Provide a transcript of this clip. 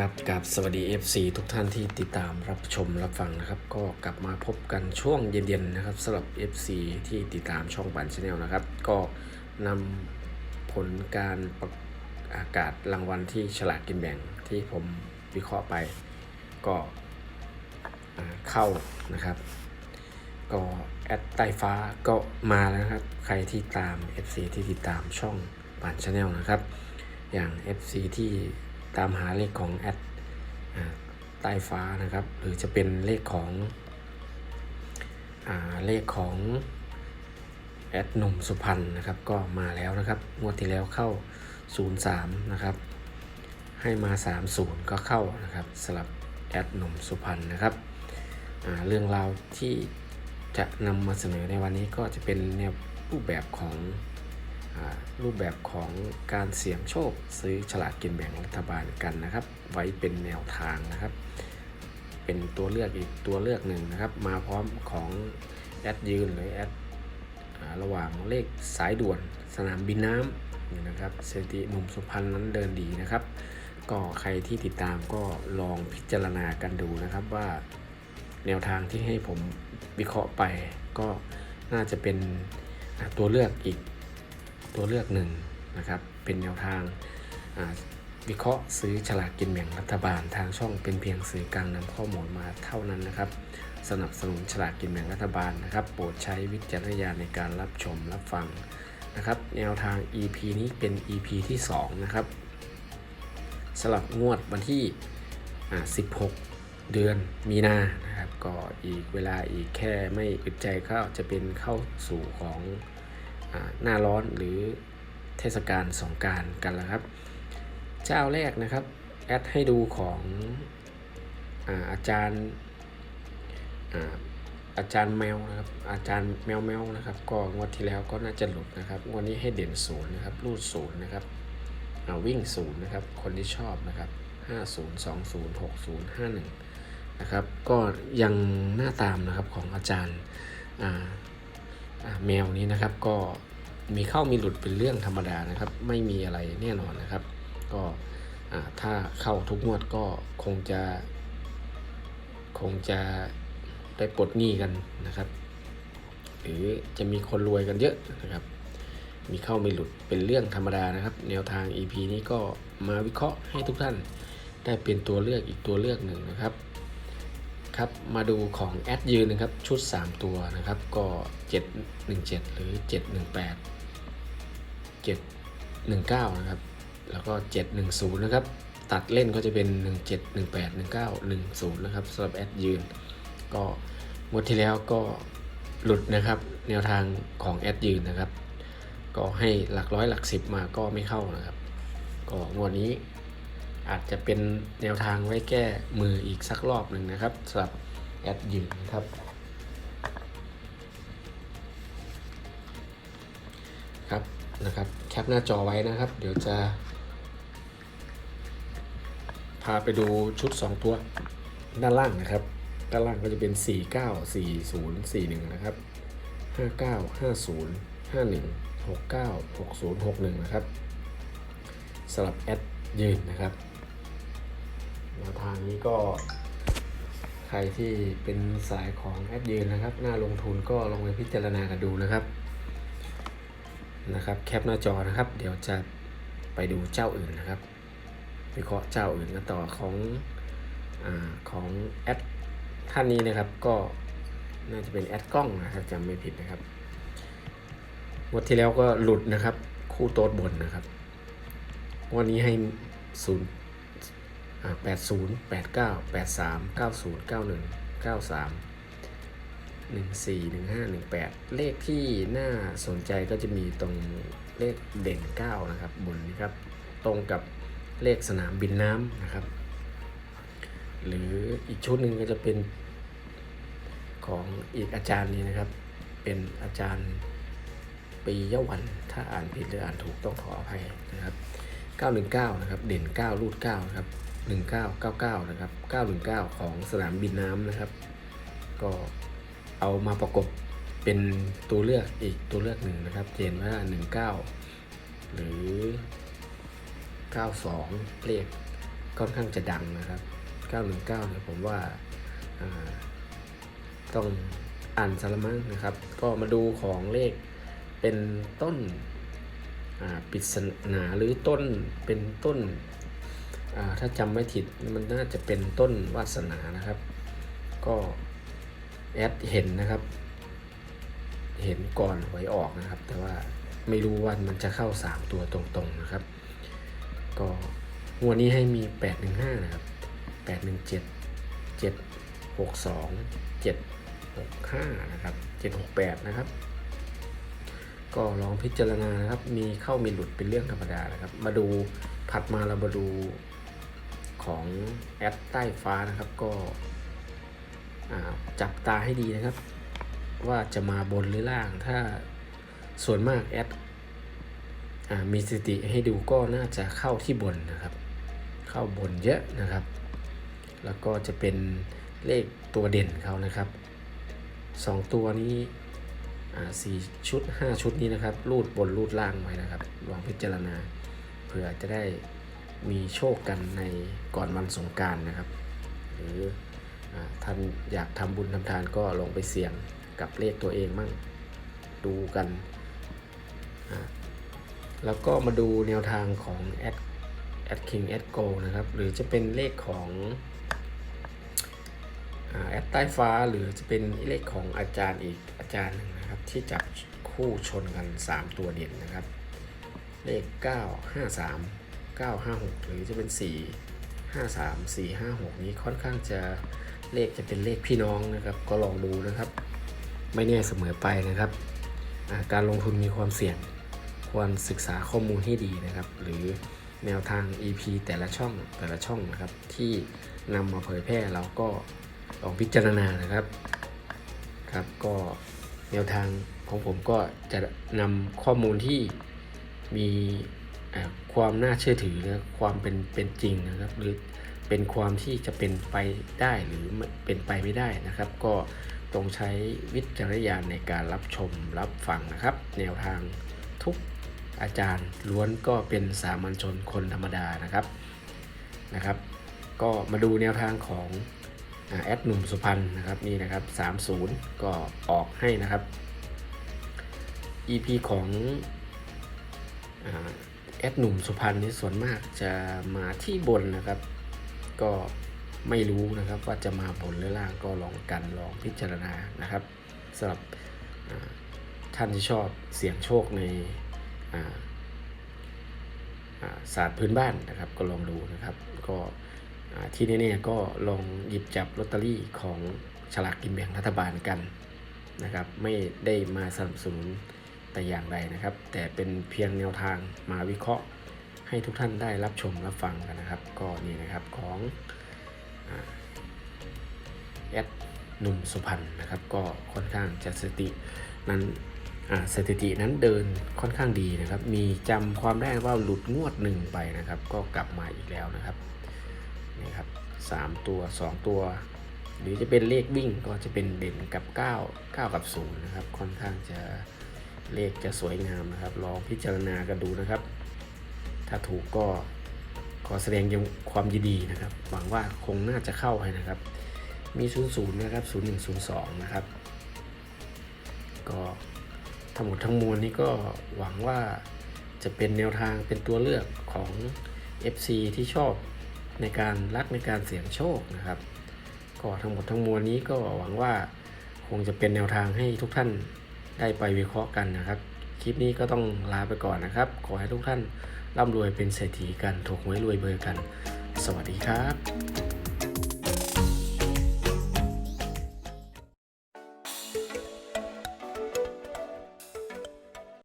ครับกับสวัสดี FC ทุกท่านที่ติดตามรับชมรับฟังนะครับ ก็กลับมาพบกันช่วงเย็นๆนะครับสำหรับ FC ที่ติดตามช่องปันชาแนลนะครับ ก็นำผลการประอากาศรางวัลที่ฉลากกินแบ่งที่ผมวิเคราะห์ไป ก็เข้านะครับ ก็แอดไต้ฟ้าก็มาแล้วนะครับ ใครที่ตาม FC ที่ติดตามช่องปันชาแนลนะครับ อย่าง FC ที่ ตามหาเลขของแอดใต้ฟ้านะครับ หรือจะเป็นเลขของอเลขของแอดหนุ่มสุพรรณนะครับก็มาแล้วนะครับงวดที่แล้วเข้า 03 นะครับ ให้มา 30 ก็เข้านะครับสลับแอดหนุ่มสุพรรณนะครับเรื่องราวที่จะนำมาเสนอในวันนี้ก็จะเป็นแนวรูปแบบของ รูปแบบของการเสี่ยงโชค ซื้อฉลากกินแบ่งรัฐบาลกันนะครับ ไว้เป็นแนวทางนะครับ เป็นตัวเลือกอีกตัวเลือกหนึ่งนะครับ มาพร้อมของแอดยืนหรือแอดระหว่างเลขสายด่วนสนามบินน้ำนี่นะครับสถิติหนุ่มสุพรรณนั้นเดินดีนะครับ ก็ใครที่ติดตามก็ลองพิจารณากันดูนะครับว่าแนวทางที่ให้ผมวิเคราะห์ไปก็น่าจะเป็นตัวเลือกอีก ตัวเลือกหนึ่งนะครับ เป็นแนวทางวิเคราะห์ซื้อฉลากกินแบ่งรัฐบาลทางช่องเป็นเพียงสื่อกลางนำข้อมูลมาเท่านั้นนะครับ สนับสนุนฉลากกินแบ่งรัฐบาลนะครับ โปรดใช้วิจารณญาณในการรับชมรับฟังนะครับ แนวทาง EP นี้เป็น EP ที่ 2 นะครับสำหรับงวดวันที่ 16 เดือนมีนานะครับ ก็อีกเวลาอีกแค่ไม่อึดใจก็จะเป็นเข้าสู่ของ หน้าร้อนหรือเทศกาลสงการกันแล้วครับ เจ้าแรกนะครับแอดให้ดูของอาอาจารย์อาอาจารย์แมวนะครับ อาจารย์แมวแมวนะครับ ก็งวดที่แล้วก็น่าจะหลุดนะครับวดนี้ให้เด่นศูนย์นะครับรูดศูนย์นะครับวิ่งศูนย์นะครับ คนที่ชอบนะครับห้าศูนย์สองศูนย์หกศูนย์ห้าหนึ่งนะครับ ก็ยังหน้าตามนะครับของอาจารย์อ่า แมวนี้นะครับก็มีเข้ามีหลุดเป็นเรื่องธรรมดานะครับ ไม่มีอะไรแน่นอนนะครับ ก็ถ้าเข้าทุกงวดก็คงจะ คงจะได้ปลดหนี้กันนะครับ หรือจะมีคนรวยกันเยอะนะครับ มีเข้ามีหลุดเป็นเรื่องธรรมดานะครับ แนวทาง EP นี้ก็มาวิเคราะห์ให้ทุกท่านได้เป็นตัวเลือกอีกตัวเลือกหนึ่งนะครับ ครับมาดูของแอดยืนนะครับชุด 3 ตัวนะครับก็ 717 หรือ 718 719 นะครับ แล้วก็ 710 นะครับ ตัดเล่นก็จะเป็น 17 18 19 10 นะครับสำหรับแอดยืน ก็งวดที่แล้วก็หลุดนะครับ แนวทางของแอดยืนนะครับ ก็ให้หลักร้อยหลักสิบมาก็ไม่เข้านะครับ ก็งวดนี้ อาจจะเป็นแนวทางไว้แก้มืออีกสักรอบหนึ่งนะครับสำหรับแอดยืนนะครับครับนะครับแคปหน้าจอไว้นะครับ เดี๋ยวจะพาไปดูชุด 2 ตัวด้านล่างนะครับ ด้านล่างก็จะเป็น 4 9 4 0 4 1 นะครับ 5 9 5 0 5 1 6 9 6 0 6 1 นะครับสำหรับแอดยืนนะครับ นวทางนี้ก็ใครที่เป็นสายของแอดยืนนะครับ หน้าลงทุนก็ลองไปพิจารณากันดูนะครับนะครับ แคปหน้าจอนะครับ เดี๋ยวจะไปดูเจ้าอื่นนะครับวิเคราะห์เจ้าอื่นกันต่อของอของแอดท่านนี้นะครับก็น่าจะเป็นแอดกล้องนะครับจำไม่ผิดนะครับงวดที่แล้วก็หลุดนะครับ คู่โต๊ดบนนะครับ วันนี้ให้ศูนย์ แปดศูนย์แปดเก้าแปดสามเก้าศูนย์เก้าหนึ่งเก้าสามหนึ่งสี่หนึ่งห้าหนึ่งแปดเลขที่น่าสนใจก็จะมีตรงเลขเด่นเก้านะครับ บนนี้ครับ ตรงกับเลขสนามบินน้ำนะครับ หรืออีกชุดหนึ่งก็จะเป็นของอีกอาจารย์นี้นะครับ เป็นอาจารย์ปียวัน ถ้าอ่านผิดหรืออ่านถูกต้องขออภัยนะครับ 919 นะครับ เด่น 9 รูด9นะครับ 1999 นะครับ 919 ของสนามบินน้ำนะครับ ก็เอามาประกบเป็นตัวเลือกอีกตัวเลือกหนึ่งนะครับ เจนว่า 19 หรือ 92 เลขค่อนข้างจะดังนะครับ 919 เนี่ยผมว่าาต้องอ่านสารมั้งนะครับ ก็มาดูของเลขเป็นต้นปริศนาหรือต้นเป็นต้น ถ้าจำไม่ผิดมันน่าจะเป็นต้นวาสนานะครับ ก็แอดเห็นนะครับ เห็นก่อนหวยออกนะครับ แต่ว่าไม่รู้ว่ามันจะเข้า 3 ตัวตรงๆนะครับ ก็งวดนี้ให้มี 815 นะครับ 817 762 765 นะครับ 768 นะครับ ก็ลองพิจารณานะครับ มีเข้ามีหลุดเป็นเรื่องธรรมดานะครับ มาดูถัดมาเรามาดู ของแอดใต้ฟ้านะครับก็จับตาให้ดีนะครับ ว่าจะมาบนหรือล่างถ้าส่วนมากแอดอมีสติให้ดูก็น่าจะเข้าที่บนนะครับ เข้าบนเยอะนะครับ แล้วก็จะเป็นเลขตัวเด่นเขานะครับสองตัวนี้สี่ชุดห้าชุดนี้นะครับ รูดบนรูดล่างไว้นะครับลองพิจารณาเผื่อจะได้ มีโชคกันในก่อนวันสงการนะครับ หรืออท่านอยากทำบุญทำทานก็ลองไปเสี่ยงกับเลขตัวเองมั่งดูกัน แล้วก็มาดูแนวทางของแอดแอดคิงแอดโกนะครับ หรือจะเป็นเลขของแอดใต้ฟ้าหรือจะเป็นเลขของอาจารย์อีกอาจารย์หนึ่งนะครับ ที่จับคู่ชนกัน 3 ตัวเด่นนะครับ เลข 9 5 3 9 5 6 หรือจะเป็น 4 5 3 4 5 6 นี้ค่อนข้างจะเลขจะเป็นเลขพี่น้องนะครับ ก็ลองดูนะครับ ไม่แน่เสมอไปนะครับ การลงทุนมีความเสี่ยง ควรศึกษาข้อมูลให้ดีนะครับ หรือแนวทาง EP แต่ละช่องแต่ละช่องนะครับ ที่นำมาเผยแพร่เราก็ลองพิจารณานะครับครับก็แนวทางของผมก็จะนำข้อมูลที่มี ความน่าเชื่อถือและความเป็นเป็นจริงนะครับ หรือเป็นความที่จะเป็นไปได้หรือเป็นไปไม่ได้นะครับ ก็ต้องใช้วิจารณญาณในการรับชมรับฟังนะครับ แนวทางทุกอาจารย์ล้วนก็เป็นสามัญชนคนธรรมดานะครับนะครับ ก็มาดูแนวทางของอแอดหนุ่มสุพรรณนะครับนี่นะครับ 30 ก็ออกให้นะครับ EP ของ อ่าแอดหนุ่มสุพรรณนี่ส่วนมากจะมาที่บนนะครับ ก็ไม่รู้นะครับว่าจะมาบนหรือล่างก็ลองกันลองพิจารณานะครับสำหรับท่านที่ชอบเสี่ยงโชคในศาสตร์พื้นบ้านนะครับก็ลองดูนะครับ ก็ที่แน่ๆก็ลองหยิบจับลอตเตอรี่ของฉลากกินแบ่งรัฐบาลกันนะครับ ไม่ได้มาสนับสนุน แต่อย่างใดนะครับ แต่เป็นเพียงแนวทางมาวิเคราะห์ให้ทุกท่านได้รับชมรับฟังกันนะครับ ก็นี่นะครับของอ่าแอดหนุ่มสุพรรณนะครับ ก็ค่อนข้างจะสตินั้นสถิตินั้นเดินค่อนข้างดีนะครับ มีจำความได้ว่าหลุดงวดหนึ่งไปนะครับ ก็กลับมาอีกแล้วนะครับนี่ครับสามตัวสองตัว หรือจะเป็นเลขวิ่งก็จะเป็นเด่นกับ 9 9 กับ0นะครับ ค่อนข้างจะ เลขจะสวยงามนะครับ ลองพิจารณากันดูนะครับ ถ้าถูกก็ขอแสดงความยินดีนะครับ หวังว่าคงน่าจะเข้าให้นะครับ มี 00 นะครับ 0102 นะครับ ก็ทั้งหมดทั้งมวลนี้ก็หวังว่าจะเป็นแนวทางเป็นตัวเลือกของ FC ที่ชอบในการรักในการเสี่ยงโชคนะครับ ก็ทั้งหมดทั้งมวลนี้ก็หวังว่าคงจะเป็นแนวทางให้ทุกท่าน ได้ไปวิเคราะห์กันนะครับ คลิปนี้ก็ต้องลาไปก่อนนะครับ ขอให้ทุกท่านร่ำรวยเป็นเศรษฐีกันถูกหวยรวยเบอร์กัน สวัสดีครับ